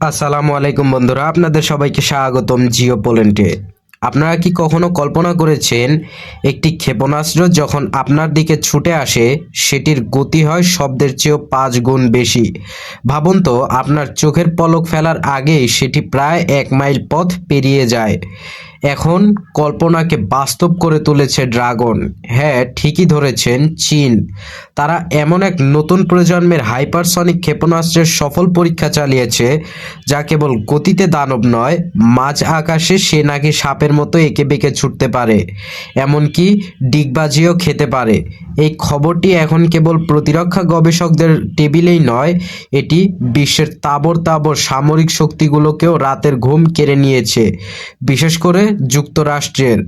আসসালামু আলাইকুম বন্ধুরা আপনাদের সবাইকে স্বাগতম জিও পোল্যান্ডে। আপনারা কি কখনো কল্পনা করেছেন, একটি ক্ষেপণাস্ত্র যখন আপনার দিকে ছুটে আসে, সেটির গতি হয় শব্দের চেয়েও পাঁচ গুণ বেশি? ভাবুন তো, আপনার চোখের পলক ফেলার আগেই সেটি প্রায় এক মাইল পথ পেরিয়ে যায়। এখন কল্পনাকে বাস্তব করে তুলেছে ড্রাগন। হ্যাঁ ঠিকই ধরেছেন চীন। তারা এমন এক নতুন প্রজন্মের হাইপারসনিক ক্ষেপণাস্ত্রের সফল পরীক্ষা চালিয়েছে, যা কেবল গতিতে দানব নয়, মাঝ আকাশে সে নাকি সাপের মতো এঁকে বেঁকে ছুটতে পারে, এমনকি ডিগবাজিও খেতে পারে। এই খবরটি এখন কেবল প্রতিরক্ষা গবেষকদের টেবিলেই নয়, এটি বিশ্বের তাবর তাবর সামরিক শক্তিগুলোকেও রাতের ঘুম কেড়ে নিয়েছে, বিশেষ করে যুক্তরাষ্ট্রের।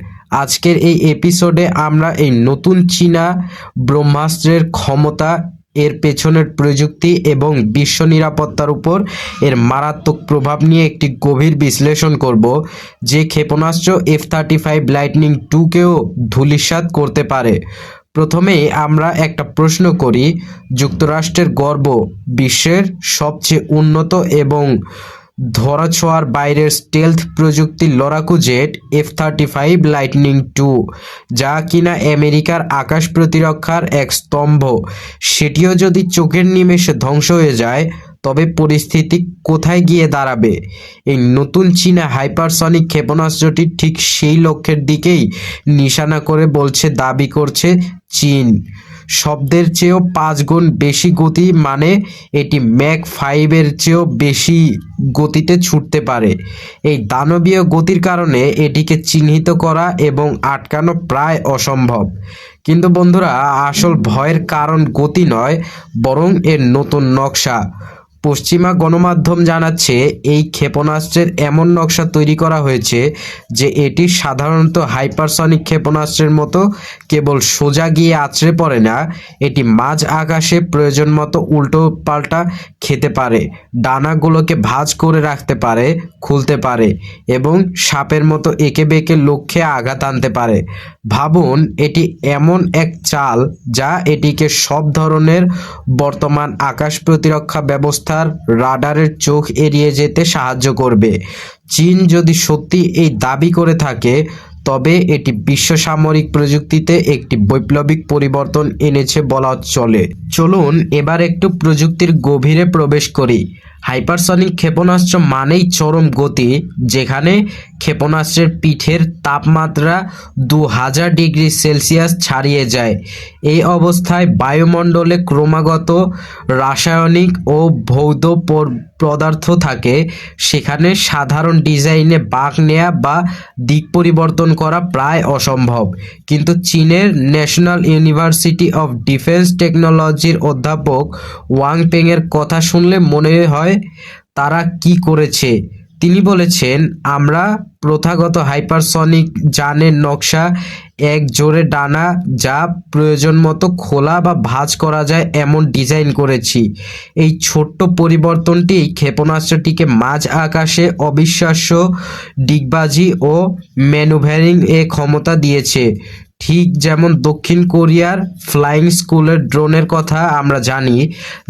আজকের এই এপিসোডে আমরা এই নতুন চীনা ব্রহ্মাস্ত্রের ক্ষমতা এর পেছনের প্রযুক্তি এবং বিশ্ব নিরাপত্তার উপর এর মারাত্মক প্রভাব নিয়ে একটি গভীর বিশ্লেষণ করব, যে ক্ষেপণাস্ত্র এফ থার্টি ফাইভ লাইটনিং টুকেও ধূলিসাৎ করতে পারে। প্রথমেই আমরা একটা প্রশ্ন করি, যুক্তরাষ্ট্রের গর্ব বিশ্বের সবচেয়ে উন্নত এবং ধরাছোঁয়ার বাইরের স্টেলথ প্রযুক্তির লড়াকু jet F thirty five lightning two যা কিনা আমেরিকার আকাশ প্রতিরক্ষার এক স্তম্ভ। সেটিও যদি চোখের নিমেষে ধ্বংস হয়ে যায় তবে পরিস্থিতি কোথায় গিয়ে দাঁড়াবে? এই নতুন চীনা হাইপারসনিক ক্ষেপণাস্ত্রটি ঠিক সেই লক্ষ্যের দিকেই নিশানা করে বলছে, দাবি করছে চীন। শব্দের চেয়েও পাঁচ গুণ বেশি গতি মানে এটি ম্যাক ফাইভের চেয়েও বেশি গতিতে ছুটতে পারে। এই দানবীয় গতির কারণে এটিকে চিহ্নিত করা এবং আটকানো প্রায় অসম্ভব। কিন্তু বন্ধুরা, আসল ভয়ের কারণ গতি নয়, বরং এর নতুন নকশা। পশ্চিমা গণমাধ্যম জানাচ্ছে, এই ক্ষেপণাস্ত্রের এমন নকশা তৈরি করা হয়েছে যে এটি সাধারণত হাইপারসনিক ক্ষেপণাস্ত্রের মতো কেবল সোজা গিয়ে আছড়ে পড়ে না, এটি মাঝ আকাশে প্রয়োজন মতো উল্টো পাল্টা খেতে পারে, ডানাগুলোকে ভাঁজ করে রাখতে পারে, খুলতে পারে এবং সাপের মতো এঁকে বেঁকে লক্ষ্যে আঘাত আনতে পারে। ভাবুন, এটি এমন এক চাল যা এটিকে সব ধরনের বর্তমান আকাশ প্রতিরক্ষা ব্যবস্থার রাডারের চোখ এড়িয়ে যেতে সাহায্য করবে। চীন যদি সত্যি এই দাবি করে থাকে, তবে এটি বিশ্ব সামরিক প্রযুক্তিতে একটি বৈপ্লবিক পরিবর্তন এনেছে বলা চলে। চলুন এবার একটু প্রযুক্তির গভীরে প্রবেশ করি। হাইপারসনিক ক্ষেপণাস্ত্র মানেই চরম গতি, যেখানে ক্ষেপণাস্ত্রের পিঠের তাপমাত্রা দু হাজার ডিগ্রি সেলসিয়াস ছাড়িয়ে যায়। এই অবস্থায় বায়ুমণ্ডলে ক্রমাগত রাসায়নিক ও ভৌত পদার্থ থাকে, সেখানে সাধারণ ডিজাইনে বাঁক নেয়া বা দিক পরিবর্তন করা প্রায় অসম্ভব। কিন্তু চীনের ন্যাশনাল ইউনিভার্সিটি অফ ডিফেন্স টেকনোলজির অধ্যাপক ওয়াং পেংয়ের কথা শুনলে মনে হয় তারা কি করেছে? তিনি বলেছেন, আমরা প্রথাগত হাইপারসনিক যানের নকশা, এক জোরে ডানা যা প্রয়োজন মতো খোলা বা ভাঁজ করা যায় এমন ডিজাইন করেছি। এই ছোট্ট পরিবর্তনটি ক্ষেপণাস্ত্রটিকে মাঝ আকাশে অবিশ্বাস্য ডিগবাজি ও ম্যানুভ্যারিং এ ক্ষমতা দিয়েছে। ঠিক যেমন দক্ষিণ কোরিয়ার ফ্লাইং স্কুলের ড্রোনের কথা আমরা জানি,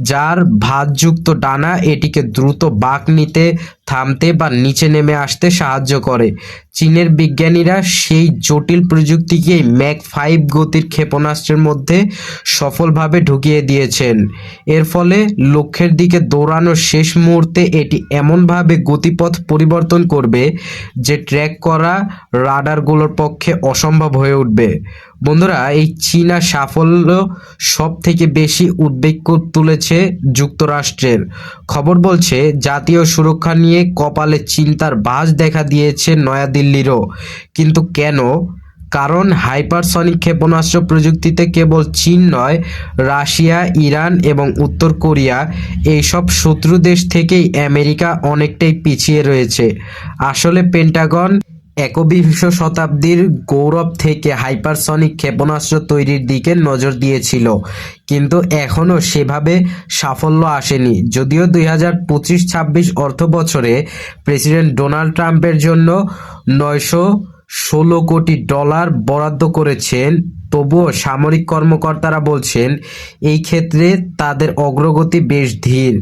যার ভাঁজযুক্ত ডানা এটিকে দ্রুত বাঁক নিতে থামতে বা নিচে নেমে আসতে সাহায্য করে। চীনের বিজ্ঞানীরা সেই জটিল প্রযুক্তিকেই ম্যাক ফাইভ গতির ক্ষেপণাস্ত্রের মধ্যে সফলভাবে ঢুকিয়ে দিয়েছেন। এর ফলে লক্ষ্যের দিকে দৌড়ানোর শেষ মুহূর্তে এটি এমনভাবে গতিপথ পরিবর্তন করবে যে ট্র্যাক করা রাডারগুলোর পক্ষে অসম্ভব হয়ে উঠবে। বন্ধুরা, এই চীনা সাফল্য সব থেকে বেশি উদ্বেগ তুলেছে যুক্তরাষ্ট্রের। খবর বলছে, জাতীয় সুরক্ষা নিয়ে কপালে চিন্তার বাজ দেখা দিয়েছে নয়াদিল্লিরও। কিন্তু কেন? কারণ হাইপারসনিক ক্ষেপণাস্ত্র প্রযুক্তিতে কেবল চীন নয়, রাশিয়া, ইরান এবং উত্তর কোরিয়া এইসব শত্রু দেশ থেকেই আমেরিকা অনেকটাই পিছিয়ে রয়েছে। আসলে পেন্টাগন একবিংশ শতাব্দীর গৌরব থেকে হাইপারসনিক ক্ষেপণাস্ত্র তৈরির দিকে নজর দিয়েছিল, কিন্তু এখনও সেভাবে সাফল্য আসেনি। যদিও দুই হাজার পঁচিশ ছাব্বিশ অর্থ বছরে প্রেসিডেন্ট ডোনাল্ড ট্রাম্পের জন্য নয়শো ষোলো কোটি ডলার বরাদ্দ করেছেন, তবুও সামরিক কর্মকর্তারা বলছেন, এই ক্ষেত্রে তাদের অগ্রগতি বেশ ধীর।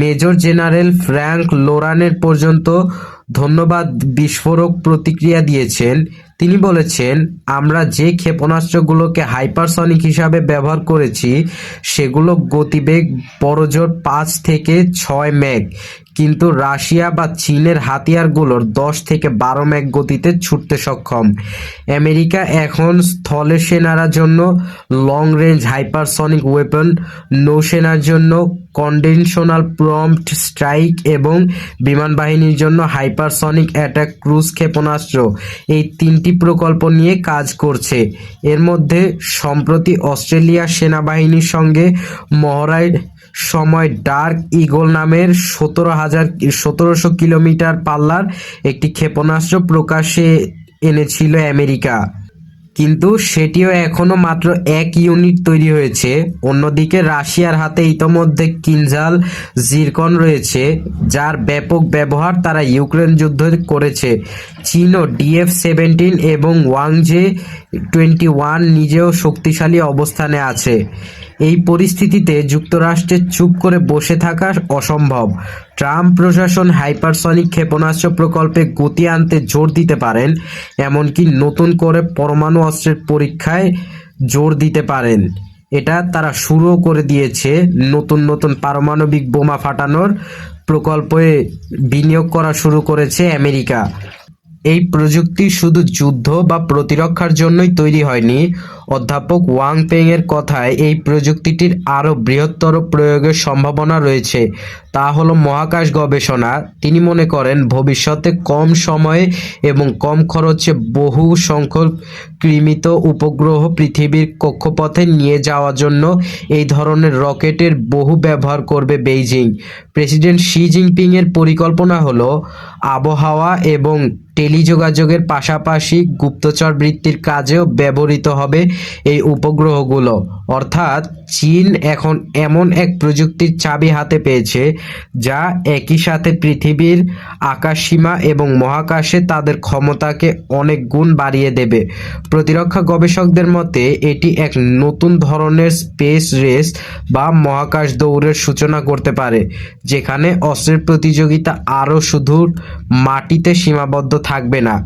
মেজর জেনারেল ফ্র্যাঙ্ক লোরানের পর্যন্ত ধন্যবাদ বিস্ফোরক প্রতিক্রিয়া দিয়েছেন। তিনি বলেছেন, আমরা যে ক্ষেপণাস্ত্রগুলোকে হাইপারসনিক হিসাবে ব্যবহার করেছি, সেগুলো গতিবেগ বড়জোর পাঁচ থেকে ছয় ম্যাগ কিন্তু রাশিয়া বা চীনের হাতিয়ারগুলোর দশ থেকে বারো ম্যাগ গতিতে ছুটতে সক্ষম। আমেরিকা এখন স্থলে সেনার জন্য লং রেঞ্জ হাইপারসনিক ওয়েপন নৌসেনার জন্য কনভেনশনাল প্রম্পট স্ট্রাইক এবং বিমান বাহিনীর জন্য হাইপারসনিক অ্যাটাক ক্রুজ ক্ষেপণাস্ত্র। এই তিনটি প্রকল্প নিয়ে কাজ করছে। এর মধ্যে সম্প্রতি অস্ট্রেলিয়া সেনাবাহিনীর সঙ্গে মহড়ায় সময় ডার্ক ইগল নামের সতেরো হাজার সতেরোশো কিলোমিটার পাল্লার একটি ক্ষেপণাস্ত্র প্রকাশে এনেছিল আমেরিকা। কিন্তু সেটিও এখনও মাত্র এক ইউনিট তৈরি হয়েছে। অন্যদিকে রাশিয়ার হাতে ইতোমধ্যে কিনজাল জিরকন রয়েছে, যার ব্যাপক ব্যবহার তারা ইউক্রেন যুদ্ধ করেছে। চীনও ডিএফ সেভেন্টিন এবং ওয়াংজে টোয়েন্টি ওয়ান নিজেও শক্তিশালী অবস্থানে আছে। এই পরিস্থিতিতে যুক্তরাষ্ট্রের চুপ করে বসে থাকা অসম্ভব। ট্রাম্প প্রশাসন হাইপারসনিক ক্ষেপণাস্ত্র প্রকল্পে গতি আনতে জোর দিতে পারেন, এমনকি নতুন করে পরমাণু অস্ত্রের পরীক্ষায় জোর দিতে পারেন। এটা তারা শুরু করে দিয়েছে নতুন নতুন পারমাণবিক বোমা ফাটানোর প্রকল্পে বিনিয়োগ করা শুরু করেছে আমেরিকা। এই প্রযুক্তি শুধু যুদ্ধ বা প্রতিরক্ষার জন্যই তৈরি হয়নি অধ্যাপক ওয়াং পেং এর কথায় এই প্রযুক্তিটির আরও বৃহত্তর প্রয়োগের সম্ভাবনা রয়েছে। তা হলো মহাকাশ গবেষণা। তিনি মনে করেন, ভবিষ্যতে কম সময়ে এবং কম খরচে বহু সংখ্যক কৃমিত উপগ্রহ পৃথিবীর কক্ষপথে নিয়ে যাওয়ার জন্য এই ধরনের রকেটের বহু ব্যবহার করবে বেইজিং। প্রেসিডেন্ট শি জিনপিং এর পরিকল্পনা হলো, আবহাওয়া এবং টেলিযোগাযোগের পাশাপাশি গুপ্তচর বৃত্তির কাজেও ব্যবহৃত হবে এই উপগ্রহগুলো। অর্থাৎ চীন এখন এমন এক প্রযুক্তির চাবি হাতে পেয়েছে, যা একই সাথে পৃথিবীর আকাশসীমা এবং মহাকাশে তাদের ক্ষমতাকে অনেক গুণ বাড়িয়ে দেবে। প্রতিরক্ষা গবেষকদের মতে, এটি এক নতুন ধরনের স্পেস রেস বা মহাকাশ দৌড়ের সূচনা করতে পারে, যেখানে অস্ত্রের প্রতিযোগিতা আরও শুধু মাটিতে সীমাবদ্ধ থাকবে না।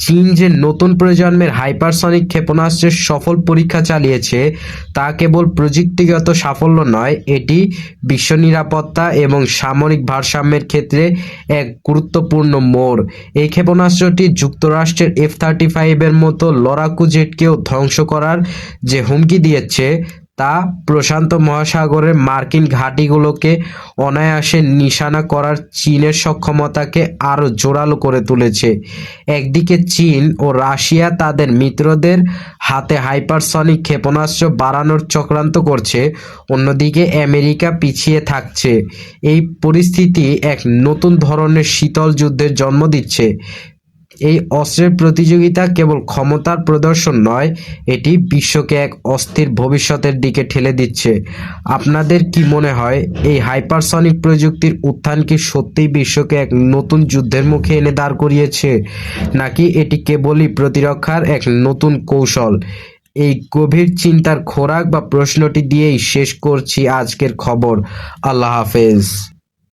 চীন যে নতুন প্রজন্মের হাইপারসনিক ক্ষেপণাস্ত্রের সফল পরীক্ষা চালিয়েছে, তা কেবল প্রযুক্তিগত সাফল্য নয়, এটি বিশ্ব নিরাপত্তা এবং সামরিক ভারসাম্যের ক্ষেত্রে এক গুরুত্বপূর্ণ মোড়। এই ক্ষেপণাস্ত্রটি যুক্তরাষ্ট্রের এফ থার্টি ফাইভের মতো লড়াকু জেটকেও ধ্বংস করার যে হুমকি দিয়েছে তা প্রশান্ত মহাসাগরের মার্কিন ঘাঁটিগুলোকে অনায়াসে নিশানা করার চীনের সক্ষমতাকে আরও জোরালো করে তুলেছে। একদিকে চীন ও রাশিয়া তাদের মিত্রদের হাতে হাইপারসনিক ক্ষেপণাস্ত্র বাড়ানোর চক্রান্ত করছে, অন্যদিকে আমেরিকা পিছিয়ে থাকছে। এই পরিস্থিতি এক নতুন ধরনের শীতল যুদ্ধের জন্ম দিচ্ছে। এই অস্ত্রের প্রতিযোগিতা কেবল ক্ষমতার প্রদর্শন নয়, এটি বিশ্বকে এক অস্থির ভবিষ্যতের দিকে ঠেলে দিচ্ছে। আপনাদের কি মনে হয়, এই হাইপারসনিক প্রযুক্তির উত্থান কি সত্যিই বিশ্বকে এক নতুন যুদ্ধের মুখে এনে দাঁড় করিয়েছে, নাকি এটি কেবলই প্রতিরক্ষার এক নতুন কৌশল? এই গভীর চিন্তার খোরাক বা প্রশ্নটি দিয়েই শেষ করছি আজকের খবর। আল্লাহ হাফেজ।